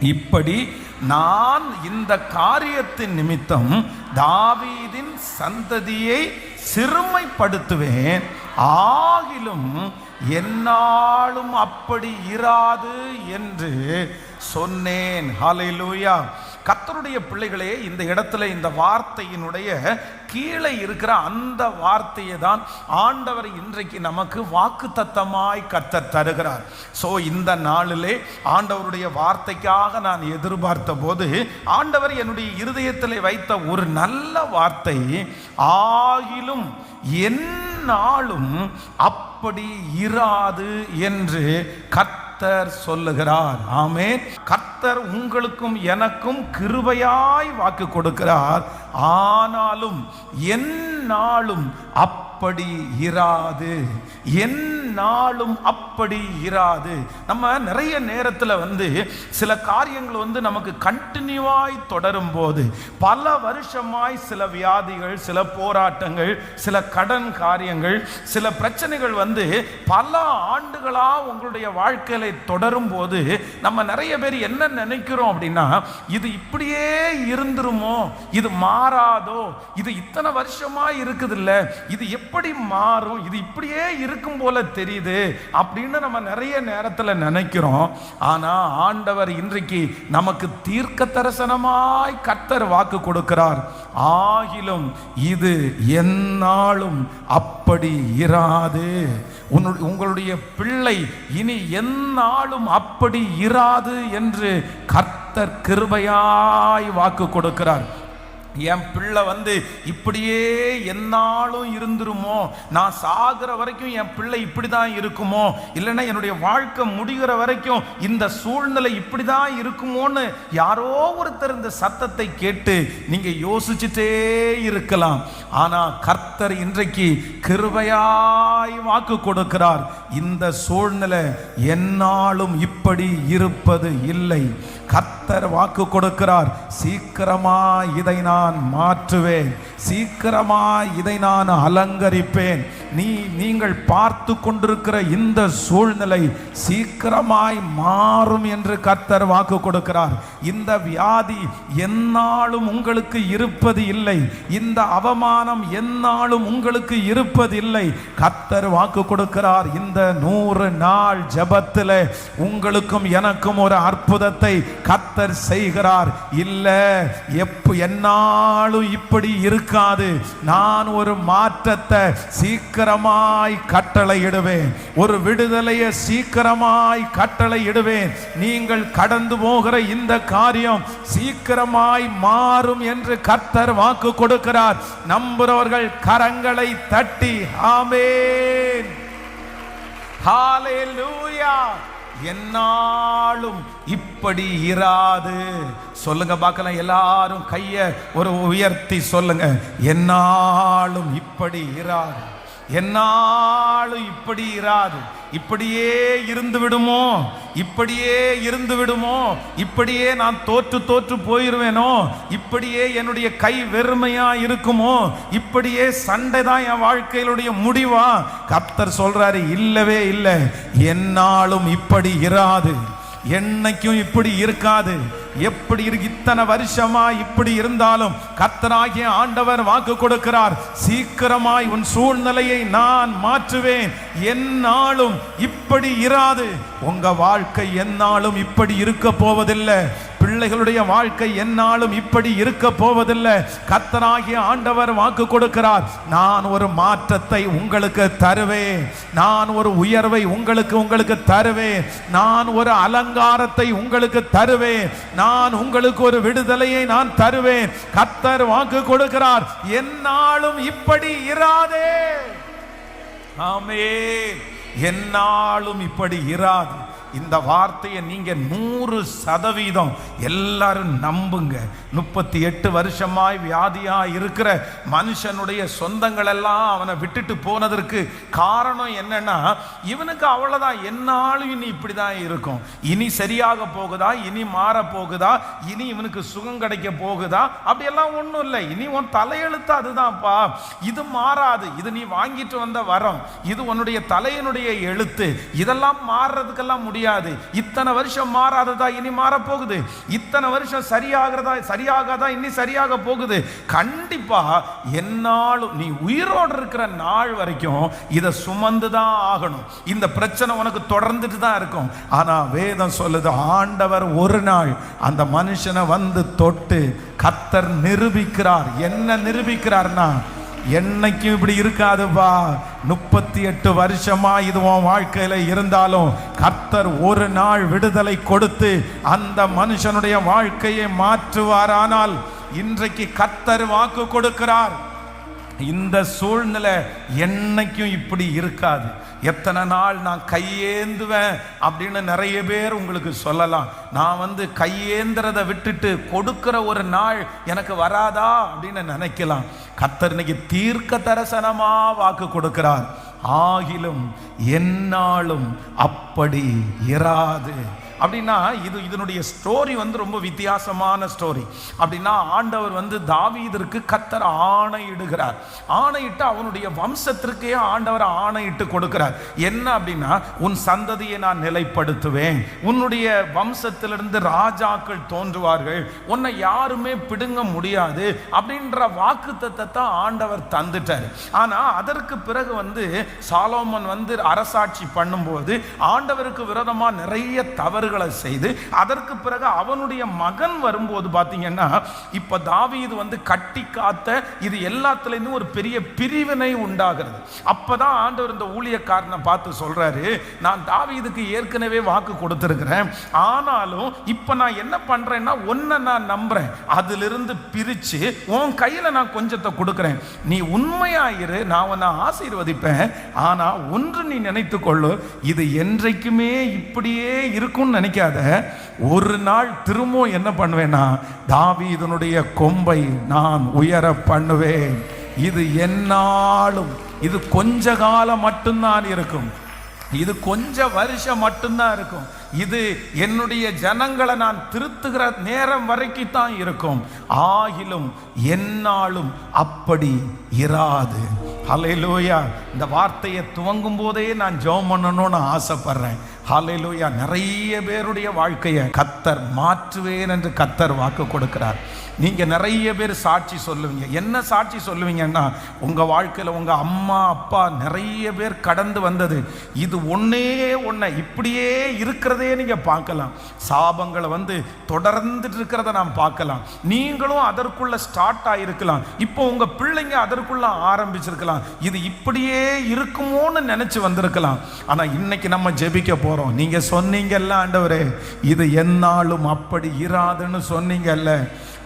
இப்படி நான் இந்த காரியத்தின் நிமித்தம் தாவீதின் சந்ததியை சிறுமைப்படுத்துவேன். ஆகிலும் என்னாலும் அப்படி இராது என்று சொன்னேன். ஹாலைலூயா கத்தருடைய பிள்ளைகளே இந்த இடத்துல இந்த வார்த்தையினுடைய கீழே இருக்கிற அந்த வார்த்தையை தான் ஆண்டவர் இன்றைக்கு நமக்கு வாக்கு தத்தமாய் கத்த தருகிறார். ஸோ இந்த நாளிலே ஆண்டவருடைய வார்த்தைக்காக நான் எதிர்பார்த்த போது ஆண்டவர் என்னுடைய இருதயத்தில் வைத்த ஒரு நல்ல வார்த்தை ஆகிலும் என்னாலும் அப்படி இராது என்று கத்தர் சொல்லுகிறார். ஆமே கத்த கர்த்தர் உங்களுக்கும் எனக்கும் கிருபையாய் வாக்கு கொடுக்கிறார். ஆனாலும் என்னாலும் அப்படி இராது. என்னாலும் அப்படி இராது. நம்ம நிறைய நேரத்தில் வந்து சில காரியங்கள் வந்து நமக்கு கண்டினியூவாய் தொடரும் போது பல வருஷமாய் சில வியாதிகள் சில போராட்டங்கள் சில கடன் காரியங்கள் சில பிரச்சனைகள் வந்து பல ஆண்டுகளாக உங்களுடைய வாழ்க்கையில தொடரும் போது நம்ம நிறைய பேர் என்ன நினைக்கிறோம் அப்படின்னா இது இப்படியே இருந்துருமோ? இது மாறாதோ? இது இத்தனை வருஷமா இருக்குது இல்லை இது எப்படி மாறும் இது இப்படியே இருக்கும் போல தெரியுது அப்படின்னு நம்ம நிறைய நேரத்தில் நினைக்கிறோம். ஆனா ஆண்டவர் இன்றைக்கு நமக்கு தீர்க்க தரிசனமாய் கத்தர் வாக்கு கொடுக்கிறார். ஆகிலும் இது எந்நாளும் அப்படி இராது. உங்களுடைய பிள்ளை இனி எந்நாளும் அப்படி இராது என்று கர்த்தர் கிருபையாய் வாக்கு கொடுக்கிறார். என் பிள்ளை வந்து இப்படியே என்னாலும் இருந்துருமோ? நான் சாகிற வரைக்கும் என் பிள்ளை இப்படி தான் இருக்குமோ? இல்லைன்னா என்னுடைய வாழ்க்கை முடிகிற வரைக்கும் இந்த சூழ்நிலை இப்படி தான் இருக்குமோன்னு யாரோ ஒருத்தர் இந்த சத்தத்தை கேட்டு நீங்கள் யோசிச்சுட்டே இருக்கலாம். ஆனால் கர்த்தர் இன்றைக்கு கிருபையாய் வாக்கு கொடுக்கிறார். இந்த சூழ்நிலை என்னாலும் இப்படி இருப்பது இல்லை. கர்த்தர் வாக்கு கொடுக்கிறார். சீக்கிரமா இதை நான் மாற்றுவேன். சீக்கிரமா இதை நான் அலங்கரிப்பேன். நீ நீங்கள் பார்த்து கொண்டிருக்கிற இந்த சூழ்நிலை சீக்கிரமாய் மாறும் என்று கர்த்தர் வாக்கு கொடுக்கிறார். இந்த வியாதி எந்நாளும் உங்களுக்கு இருப்பது இல்லை. இந்த அவமானம் எந்நாளும் உங்களுக்கு இருப்பதில்லை கர்த்தர் வாக்கு கொடுக்கிறார். இந்த நூறு நாள் ஜெபத்தில் உங்களுக்கும் எனக்கும் ஒரு அற்புதத்தை கர்த்தர் செய்கிறார். இல்லை எப்ப என்னாலும் இப்படி இருக்காது. நான் ஒரு மாற்றத்தை சீக்கிரமாய் கட்டளையிடுவேன் ஒரு விடுதலையை சீக்கிரமாய் கட்டளை இடுவேன். நீங்கள் கடந்து போகிற இந்த காரியம் சீக்கிரமாய் மாறும் என்று கர்த்தர் வாக்கு கொடுக்கிறார். நம்புறவர்கள் கரங்களை தட்டி ஆமேன். ஹalleluya. என்னாலும் இப்படி இராது. சொல்லுங்க பார்க்கலாம் எல்லாரும் கைய ஒரு உயர்த்தி சொல்லுங்க. என்னாலும் இப்படி இராது. என்னாலும் இப்படி இராது. இப்படியே இருந்து விடுமோ? இப்படியே இருந்து விடுமோ? இப்படியே நான் தோற்று தோற்று போயிருவேனோ? இப்படியே என்னுடைய கை வெறுமையா இருக்குமோ? இப்படியே சண்டை தான் என் வாழ்க்கையிலுடைய முடிவா? கப்தர் சொல்றாரு இல்லவே இல்லை. என்னாலும் இப்படி இராது. என்னைக்கும் இப்படி இருக்காது. எப்படி இருக்கு இத்தனை வருஷமா இப்படி இருந்தாலும் கத்தராகிய ஆண்டவர் வாக்கு கொடுக்கிறார். சீக்கிரமாய் உன் சூழ்நிலையை நான் மாற்றுவேன். என்னாலும் இப்படி இராது. உங்க வாழ்க்கை என்னாலும் இப்படி இருக்க போவதில்லை. பிள்ளைகளுடைய வாழ்க்கை என்னாலும் இப்படி இருக்க போவதில்லை. கத்தராகிய ஆண்டவர் வாக்கு கொடுக்கிறார். நான் ஒரு மாற்றத்தை உங்களுக்கு தருவேன். நான் ஒரு உயர்வை உங்களுக்கு உங்களுக்கு தருவேன். நான் ஒரு அலங்காரத்தை உங்களுக்கு தருவேன். நான் உங்களுக்கு ஒரு விடுதலையை நான் தருவேன். கத்தர் வாக்கு கொடுக்கிறார். என்னாலும் இப்படி இராதே. ஆமே என்னாலும் இப்படி இராது. இந்த வார்த்தையை நீங்கள் நூறு சதவீதம் எல்லாரும் நம்புங்க. முப்பத்தி எட்டு வருஷமாய் வியாதியா இருக்கிற மனுஷனுடைய சொந்தங்கள் எல்லாம் அவனை விட்டுட்டு போனதற்கு காரணம் என்னன்னா இவனுக்கு அவ்வளவுதான் என்னாலும் இனி இப்படிதான் இருக்கும். இனி சரியாக போகுதா இனி மாற போகுதா இனி இவனுக்கு சுகம் கிடைக்க போகுதா அப்படியெல்லாம் ஒன்றும் இல்லை. இனி உன் தலையெழுத்து அதுதான்ப்பா. இது மாறாது. இது நீ வாங்கிட்டு வந்த வரம். இது உன்னுடைய தலையினுடைய எழுத்து. இதெல்லாம் மாறுறதுக்கெல்லாம் முடியாது. இத்தனை வருஷம் மாறாததா இனி மாறப்போகுது இத்தனை வருஷம் சரியாகிறதா சரியாக தான் இன்னும் சரியாக போகுது. கண்டிப்பா என்னாலும் நீ உயிரோடு இருக்கிற நாள் வரைக்கும் இதை சுமந்து தான் ஆகணும். இந்த பிரச்சனை உனக்கு தொடர்ந்துட்டு தான் இருக்கும். ஆனா வேதம் சொல்லுது ஆண்டவர் ஒரு நாள் அந்த மனுஷனை வந்து தொட்டு கத்தர் நிரூபிக்கிறார். என்ன நிரூபிக்கிறார்னா என்னைக்கும் இப்படி இருக்காதுப்பா. முப்பத்தி எட்டு வருஷமா இது உன் வாழ்க்கையில இருந்தாலும் கர்த்தர் ஒரு நாள் விடுதலை கொடுத்து அந்த மனுஷனுடைய வாழ்க்கையை மாற்றுவாரானால் இன்றைக்கு கர்த்தர் வாக்கு கொடுக்கிறார். இந்த சூழ்நிலை என்னைக்கும் இப்படி இருக்காது. எத்தனை நாள் நான் கையேந்துவேன் அப்படின்னு நிறைய பேர் உங்களுக்கு சொல்லலாம். நான் வந்து கையேந்துறதை விட்டுட்டு கொடுக்கிற ஒரு நாள் எனக்கு வராதா அப்படின்னு நினைக்கலாம். கத்தர் இன்னைக்கு தீர்க்க தரிசனமா வாக்கு கொடுக்கிறார். ஆகிலும் என்னாலும் அப்படி இராது. அப்படின்னா இது இதனுடைய ஸ்டோரி வந்து ரொம்ப வித்தியாசமான ஸ்டோரி அப்படின்னா ஆண்டவர் வந்து தாவீதற்கு கத்தர் ஆணையிடுகிறார். ஆணையிட்டு அவனுடைய வம்சத்திற்கே ஆண்டவர் ஆணையிட்டு கொடுக்கிறார். என்ன அப்படின்னா உன் சந்ததியை நான் நிலைப்படுத்துவேன். உன்னுடைய வம்சத்திலிருந்து ராஜாக்கள் தோன்றுவார்கள். உன்னை யாருமே பிடுங்க முடியாது. அப்படின்ற வாக்கு தத்தத்தை ஆண்டவர் தந்துட்டார். ஆனால் அதற்கு பிறகு வந்து சாலோமன் வந்து அரசாட்சி பண்ணும்போது ஆண்டவருக்கு விரோதமாக நிறைய தவறு தவறுகளை செய்து அதற்கு பிறகு அவனுடைய மகன் வரும்போது பார்த்தீங்கன்னா இப்ப தாவீது வந்து கட்டி காத்த இது எல்லாத்துலேருந்து ஒரு பெரிய பிரிவினை உண்டாகிறது. அப்போதான் ஆண்டவர் இந்த ஊழியக்காரனை பார்த்து சொல்றாரு நான் தாவீதுக்கு ஏற்கனவே வாக்கு கொடுத்திருக்கிறேன். ஆனாலும் இப்ப நான் என்ன பண்றேன்னா ஒன்றை நான் நம்புறேன். அதிலிருந்து பிரிச்சு உன் கையில நான் கொஞ்சத்தை கொடுக்குறேன். நீ உண்மையாயிரு நான் உன்னை ஆசீர்வதிப்பேன். ஆனா ஒன்று நீ நினைத்து கொள்ளு இது என்றைக்குமே இப்படியே இருக்கும்னு நினைக்காத. ஒரு நாள் திரும்பவும் என்ன பண்ணுவேன்னா தாவீதனுடைய கொம்பை நான் உயர பண்ணுவேன். இது என்னாலும் இது கொஞ்ச காலம் மட்டும்தான் இருக்கும். இது கொஞ்ச வருஷம் மட்டும்தான் இருக்கும். இது என்னுடைய ஜனங்களை நான் திருத்துகிற நேரம் வரைக்கும் தான் இருக்கும். ஆகிலும் என்னாலும் அப்படி இராது. அலையிலோயா இந்த வார்த்தையை துவங்கும் போதே நான் ஜெபம் பண்ணணும்னு ஆசைப்படுறேன். ஹalleluya நிறைய பேருடைய வாழ்க்கையை கத்தர் மாற்றுவேன் என்று கத்தர் வாக்கு கொடுக்கிறார். நீங்கள் நிறைய பேர் சாட்சி சொல்லுவீங்க. என்ன சாட்சி சொல்லுவீங்கன்னா உங்கள் வாழ்க்கையில் உங்கள் அம்மா அப்பா நிறைய பேர் கடந்து வந்தது. இது ஒன்றே ஒன்றை இப்படியே இருக்கிறதே நீங்கள் பார்க்கலாம். சாபங்களை வந்து தொடர்ந்துட்டு இருக்கிறத நாம் பார்க்கலாம். நீங்களும் அதற்குள்ளே ஸ்டார்ட் ஆகிருக்கலாம் இப்போ உங்கள் பிள்ளைங்க அதற்குள்ள ஆரம்பிச்சிருக்கலாம். இது இப்படியே இருக்குமோன்னு நினச்சி வந்திருக்கலாம். ஆனால் இன்னைக்கு நம்ம ஜெபிக்க போகிறோம் நீங்க சொன்னீங்கல்ல ஆண்டவரே இது என்னாலும் அப்படி இராதுன்னு சொன்னீங்கல்ல.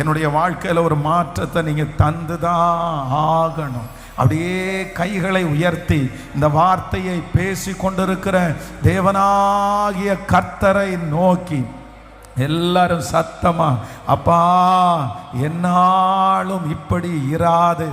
என்னுடைய வாழ்க்கையில் ஒரு மாற்றத்தை நீங்கள் தந்து தான் ஆகணும். அப்படியே கைகளை உயர்த்தி இந்த வார்த்தையை பேசி கொண்டிருக்கிற தேவனாகிய கர்த்தரை நோக்கி எல்லாரும் சத்தமா அப்பா என்னாலும் இப்படி இராது.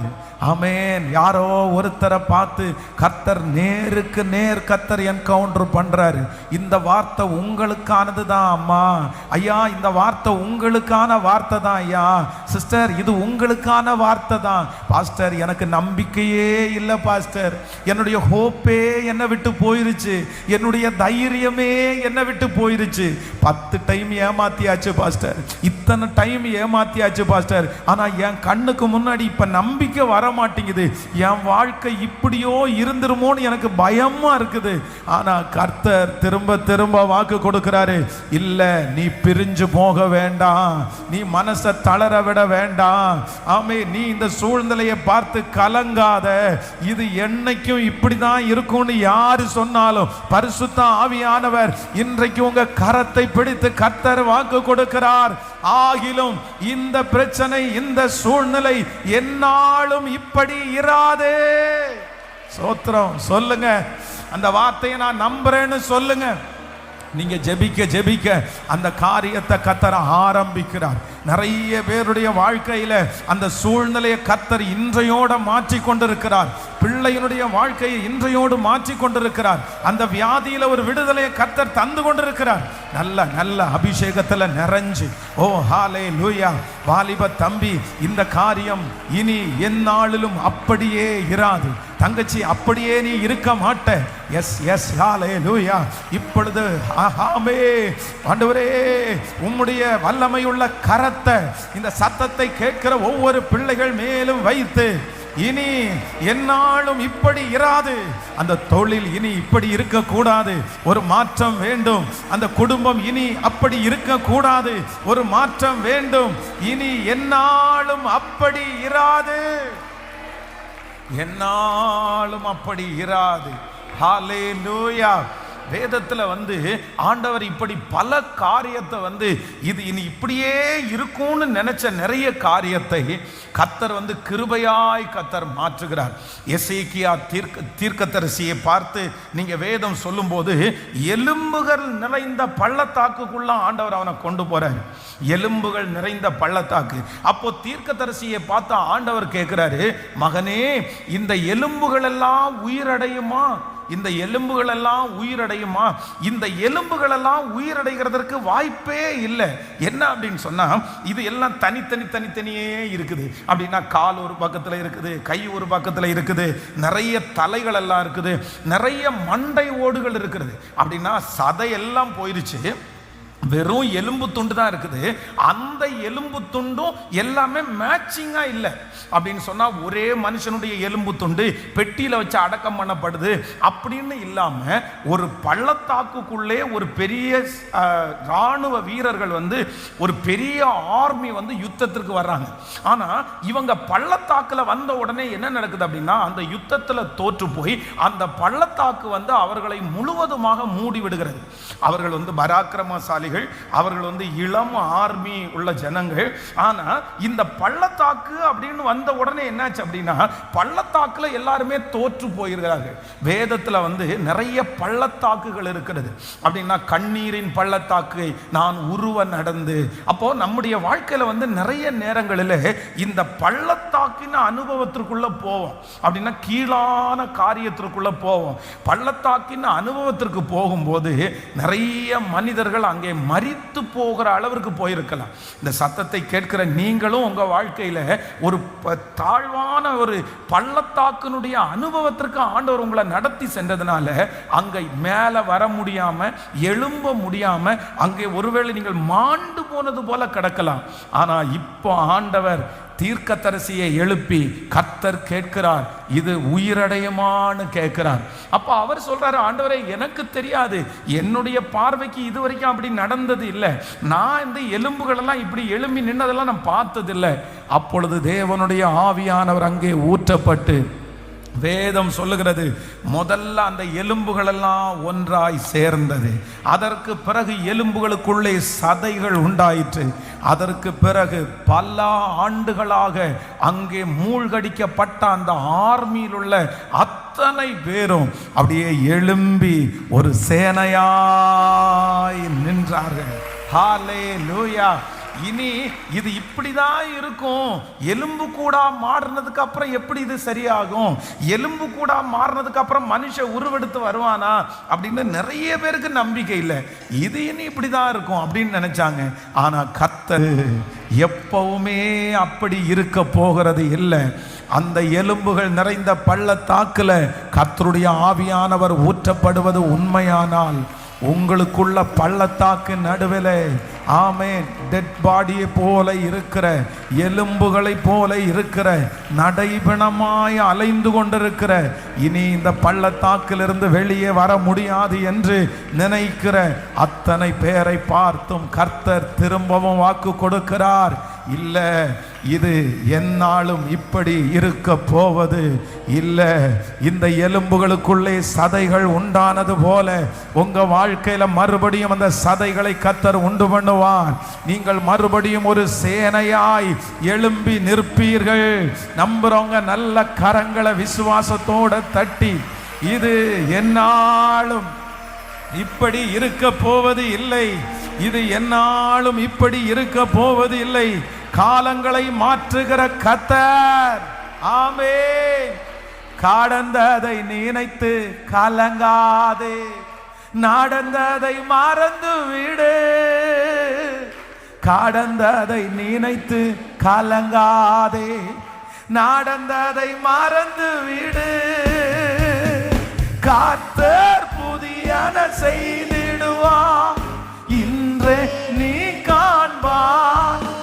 அமேன் யாரோ ஒருத்தரை பார்த்து கர்த்தர் நேருக்கு நேர் கர்த்தர் என்கவுண்டர் பண்ணுறாரு இந்த வார்த்தை உங்களுக்கானது தான் அம்மா. ஐயா இந்த வார்த்தை உங்களுக்கான வார்த்தை தான் ஐயா. சிஸ்டர் இது உங்களுக்கான வார்த்தை தான். பாஸ்டர் எனக்கு நம்பிக்கையே இல்லை பாஸ்டர். என்னுடைய ஹோப்பே என்னை விட்டு போயிருச்சு. என்னுடைய தைரியமே என்னை விட்டு போயிருச்சு. பத்து டைம் ஏமாத்தியாச்சு பாஸ்டர். இத்தனை டைம் ஏமாத்தியாச்சு பாஸ்டர். ஆனால் என் கண்ணுக்கு முன்னாடி இப்போ நம்பிக்கை வர மாட்டேங்குது என் வாழ்க்கை இப்படியோ இருந்துருமோன்னு எனக்கு பயமா இருக்குது. ஆனா கர்த்தர் திரும்ப திரும்ப வாக்கு கொடுக்கிறாரு. இல்ல நீ பிரிஞ்சு போக வேண்டாம். நீ மனசை தளர விட வேண்டாம். ஆமே நீ இந்த சூழ்நிலையை பார்த்து கலங்காத. இது என்னைக்கும் இப்படிதான் இருக்கும்னு யாரு சொன்னாலும் பரிசுத்த ஆவியானவர் இன்றைக்கு உங்க கரத்தை பிடித்து கர்த்தர் வாக்கு கொடுக்கிறார். ஆகிலும் இந்த பிரச்சனை இந்த சூழ்நிலை என்னாலும் இப்படி இராதே. சோத்திரம் சொல்லுங்க. அந்த வார்த்தையை நான் நம்புறேன்னு சொல்லுங்க. நீங்க ஜெபிக்க ஜெபிக்க அந்த காரியத்தை கத்தர ஆரம்பிக்கிறார். நிறைய பேருடைய வாழ்க்கையில அந்த சூழ்நிலையை கத்தர் இன்றையோட மாற்றி கொண்டிருக்கிறார் பிள்ளையினுடைய வாழ்க்கையை இன்றையோடு மாற்றி கொண்டிருக்கிறார். அந்த வியாதியில ஒரு விடுதலையை கர்த்தர் தந்து கொண்டிருக்கிறார். நல்ல நல்ல அபிஷேகத்துல நிறைஞ்சு. ஓ ஹாலே லூயா வாலிப தம்பி இந்த காரியம் இனி எந்நாளிலும் அப்படியே இராது. தங்கச்சி அப்படியே நீ இருக்க மாட்ட. எஸ் எஸ் ஹாலே லூயா இப்பொழுது ஆஹாமே ஆண்டவரே உம்முடைய வல்லமையுள்ள கரத்தை இந்த சத்தத்தை கேட்கிற ஒவ்வொரு பிள்ளைகள் மேலும் வைத்து இனி என்னாலும் இப்படி இராது. அந்த தொழில் இனி இப்படி இருக்கக்கூடாது. ஒரு மாற்றம் வேண்டும். அந்த குடும்பம் இனி அப்படி இருக்கக்கூடாது. ஒரு மாற்றம் வேண்டும். இனி என்னாலும் அப்படி இராது. என்னாலும் அப்படி இராது. ஹalleluya வேதத்தில் வந்து ஆண்டவர் இப்படி பல காரியத்தை வந்து இது இனி இப்படியே இருக்கும்னு நினைச்ச நிறைய காரியத்தை கத்தர் வந்து கிருபையாய் கத்தர் மாற்றுகிறார். எசேக்கியா தீர்க்க தீர்க்கத்தரசியை பார்த்து நீங்கள் வேதம் சொல்லும்போது எலும்புகள் நிறைந்த பள்ளத்தாக்குக்குள்ள ஆண்டவர் அவனை கொண்டு போகிறார் எலும்புகள் நிறைந்த பள்ளத்தாக்கு. அப்போ தீர்க்கதரிசியை பார்த்து ஆண்டவர் கேட்குறாரு மகனே இந்த எலும்புகள் எல்லாம் உயிரடையுமா? இந்த எலும்புகள் எல்லாம் உயிரடையுமா? இந்த எலும்புகள் எல்லாம் உயிரடைகிறதற்கு வாய்ப்பே இல்லை. என்ன அப்படின்னு சொன்னால் இது எல்லாம் தனித்தனி தனித்தனியே இருக்குது. அப்படின்னா கால் ஒரு பக்கத்தில் இருக்குது கை ஒரு பக்கத்தில் இருக்குது நிறைய தலைகள் எல்லாம் இருக்குது நிறைய மண்டை ஓடுகள் இருக்கிறது அப்படின்னா சதை எல்லாம் போயிருச்சு. வெறும் எலும்பு துண்டு தான் இருக்குது. அந்த எலும்பு துண்டும் எல்லாமே மேட்சிங்கா இல்லை. அப்படின்னு சொன்னா ஒரே மனுஷனுடைய எலும்பு துண்டு பெட்டியில வச்சு அடக்கம் பண்ணப்படுது. அப்படின்னு இல்லாம ஒரு பள்ளத்தாக்குக்குள்ளே ஒரு பெரிய இராணுவ ராணுவ வீரர்கள் வந்து ஒரு பெரிய ஆர்மி வந்து யுத்தத்திற்கு வர்றாங்க. ஆனா இவங்க பள்ளத்தாக்குல வந்த உடனே என்ன நடக்குது அப்படின்னா அந்த யுத்தத்துல தோற்று போய் அந்த பள்ளத்தாக்கு வந்து அவர்களை முழுவதுமாக மூடி விடுகிறது. அவர்கள் வந்து பராக்கிரமசாலிகள் அவர்கள் வந்து இளம் ஆர்மி உள்ள ஜனங்கள். ஆனா இந்த பள்ளத்தாக்கு அப்படின்னு வந்த உடனே என்னாச்சு அப்படின்னா பள்ளத்தாக்குல எல்லாருமே தோற்று போயிருக்கிறார்கள். வேதத்துல வந்து நிறைய பள்ளத்தாக்குகள் இருக்கிறது. அப்படின்னா கண்ணீரின் பள்ளத்தாக்கு நான் உருவ நடந்து. அப்போ நம்முடைய வாழ்க்கையில வந்து நிறைய நேரங்களில் இந்த பள்ளத்தாக்கின் அனுபவத்திற்குள்ள போவோம். அப்படின்னா கீழான காரியத்திற்குள்ள போவோம். பள்ளத்தாக்கின் அனுபவத்திற்கு போகும்போது நிறைய மனிதர்கள் அங்கே மறித்து போகிற அளவிற்கு போயிருக்கலாம். இந்த சத்தத்தை கேட்கிற நீங்களும் உங்கள் வாழ்க்கையில் ஒரு ப- தாழ்வான ஒரு பள்ளத்தாக்கினுடைய அனுபவத்திற்கு ஆண்டவர் உங்களை நடத்தி சென்றதுனால அங்கே மேலே வர முடியாமல் எழும்ப முடியாமல் அங்கே ஒருவேளை நீங்கள் மாண்டு போனது போல கிடக்கலாம். ஆனால் இப்போ ஆண்டவர் தீர்க்கத்தரசியை எழுப்பி கத்தர் கேட்கிறார். இது உயிரடையுமான்னு கேட்கிறார். அப்போ அவர் சொல்றாரு ஆண்டவரே எனக்கு தெரியாது. என்னுடைய பார்வைக்கு இது வரைக்கும் அப்படி நடந்தது இல்லை. நான் இந்த எலும்புகளெல்லாம் இப்படி எழும்பி நின்னதெல்லாம் நான் பார்த்தது இல்லை அப்பொழுது தேவனுடைய ஆவியானவர் அங்கே ஊற்றப்பட்டு வேதம் சொல்லுகிறது முதல்ல அந்த எலும்புகளெல்லாம் ஒன்றாய் சேர்ந்தது. அதற்கு பிறகு எலும்புகளுக்குள்ளே சதைகள் உண்டாயிற்று. அதற்கு பிறகு பல ஆண்டுகளாக அங்கே மூழ்கடிக்கப்பட்ட அந்த ஆர்மியில் உள்ள அத்தனை பேரும் அப்படியே எழும்பி ஒரு சேனையாய் நின்றார்கள். ஹாலே லூயா இனி இது இப்படிதான் இருக்கும். எலும்பு கூடா மாறினதுக்கு அப்புறம் எப்படி இது சரியாகும்? எலும்பு கூடா மாறினதுக்கு அப்புறம் மனுஷன் உருவெடுத்து வருவானா? அப்படின்னு நிறைய பேருக்கு நம்பிக்கை இல்லை. இது இனி இப்படிதான் இருக்கும் அப்படின்னு நினைச்சாங்க. ஆனா கத்த எப்பவுமே அப்படி இருக்க போகிறது இல்லை. அந்த எலும்புகள் நிறைந்த பள்ளத்தாக்கில் கத்தருடைய ஆவியானவர் ஊற்றப்படுவது உண்மையானால் உங்களுக்குள்ள பள்ளத்தாக்கு நடுவில் ஆமேன் டெட் பாடியை போல இருக்கிற எலும்புகளை போல இருக்கிற நடைபிணமாய் அலைந்து கொண்டிருக்கிற இனி இந்த பள்ளத்தாக்கிலிருந்து வெளியே வர முடியாது என்று நினைக்கிற அத்தனை பேரை பார்த்தும் கர்த்தர் திரும்பவும் வாக்கு கொடுக்கிறார். இல்லை இது என்னாலும் இப்படி இருக்க போவது இல்லை. இந்த எலும்புகளுக்குள்ளே சதைகள் உண்டானது போல உங்கள் வாழ்க்கையில் மறுபடியும் அந்த சதைகளை கத்தர் உண்டு பண்ணுவார். நீங்கள் மறுபடியும் ஒரு சேனையாய் எழும்பி நிற்பீர்கள். நம்புறவங்க நல்ல கரங்களை விசுவாசத்தோட தட்டி இது என்னாலும் இப்படி இருக்க போவது இல்லை. இது என்னாலும் இப்படி இருக்க போவது இல்லை. காலங்களை மாற்றுகிற கத்தர். ஆமே காடந்ததை நினைத்து கலங்காதே. நாடந்ததை மறந்து விடு. காடந்ததை நினைத்து கலங்காதே. நாடந்ததை மறந்து விடு. காத்தர் புதியன செய்திடுவா இன்றே நீ காண்பான்